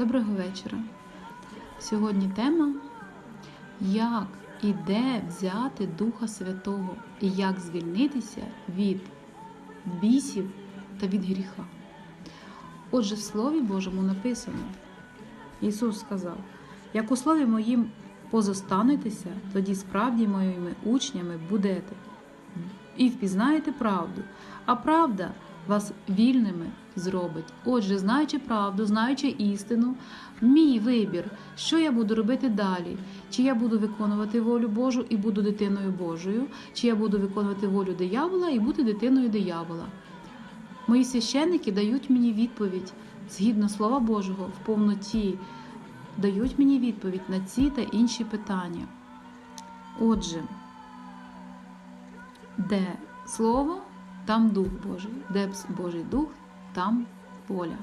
Доброго вечора. Сьогодні тема як і де взяти Духа Святого і як звільнитися від бісів та від гріха. Отже, в Слові Божому написано, Ісус сказав: як у Слові моїм позостанетеся, тоді справді моїми учнями будете і впізнаєте правду, а правда вас вільними зробить. Отже, знаючи правду, знаючи істину, мій вибір, що я буду робити далі, чи я буду виконувати волю Божу і буду дитиною Божою, чи я буду виконувати волю диявола і бути дитиною диявола. Мої священники дають мені відповідь згідно Слова Божого в повноті, дають мені відповідь на ці та інші питання. Отже, де Слово, там Дух Божий, де Божий Дух, там воля.